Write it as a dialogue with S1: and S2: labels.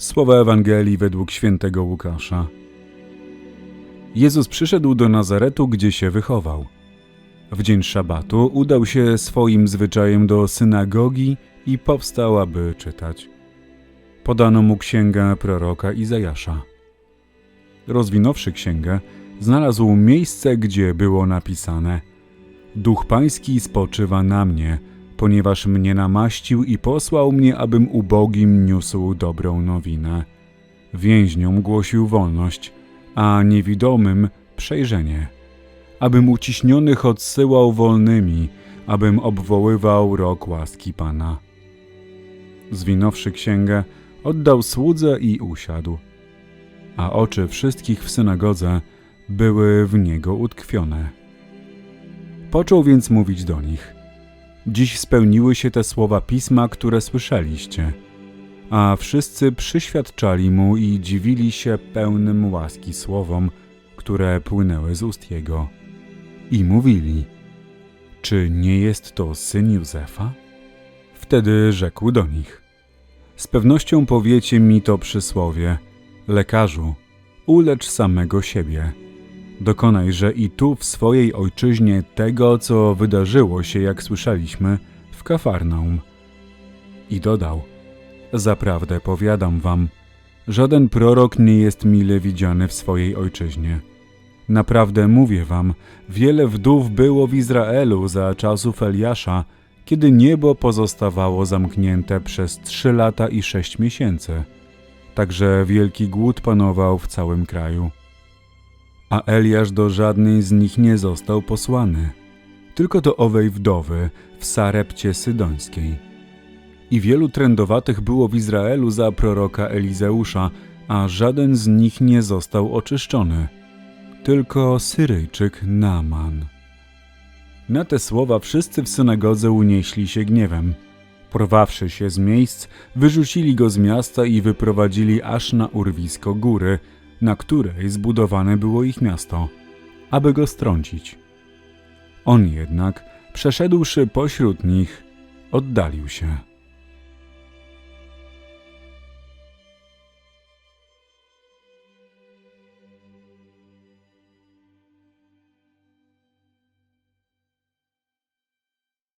S1: Słowa Ewangelii według świętego Łukasza. Jezus przyszedł do Nazaretu, gdzie się wychował. W dzień szabatu udał się swoim zwyczajem do synagogi i powstał, aby czytać. Podano mu księgę proroka Izajasza. Rozwinąwszy księgę, znalazł miejsce, gdzie było napisane: Duch Pański spoczywa na mnie, ponieważ mnie namaścił i posłał mnie, abym ubogim niósł dobrą nowinę. Więźniom głosił wolność, a niewidomym przejrzenie. Abym uciśnionych odsyłał wolnymi, abym obwoływał rok łaski Pana. Zwinąwszy księgę, oddał słudze i usiadł. A oczy wszystkich w synagodze były w niego utkwione. Począł więc mówić do nich – Dziś spełniły się te słowa pisma, które słyszeliście. A wszyscy przyświadczali mu i dziwili się pełnym łaski słowom, które płynęły z ust jego. I mówili: Czy nie jest to syn Józefa? Wtedy rzekł do nich: Z pewnością powiecie mi to przysłowie: Lekarzu, ulecz samego siebie. Dokonajże i tu w swojej ojczyźnie tego, co wydarzyło się, jak słyszeliśmy, w Kafarnaum. I dodał: Zaprawdę powiadam wam, żaden prorok nie jest mile widziany w swojej ojczyźnie. Naprawdę mówię wam, wiele wdów było w Izraelu za czasów Eliasza, kiedy niebo pozostawało zamknięte przez trzy lata i sześć miesięcy. Także wielki głód panował w całym kraju a Eliasz do żadnej z nich nie został posłany, tylko do owej wdowy w Sarepcie Sydońskiej. I wielu trędowatych było w Izraelu za proroka Elizeusza, a żaden z nich nie został oczyszczony, tylko Syryjczyk Naaman. Na te słowa wszyscy w synagodze unieśli się gniewem. Porwawszy się z miejsc, wyrzucili go z miasta i wyprowadzili aż na urwisko góry – na której zbudowane było ich miasto, aby go strącić. On jednak, przeszedłszy pośród nich, oddalił się.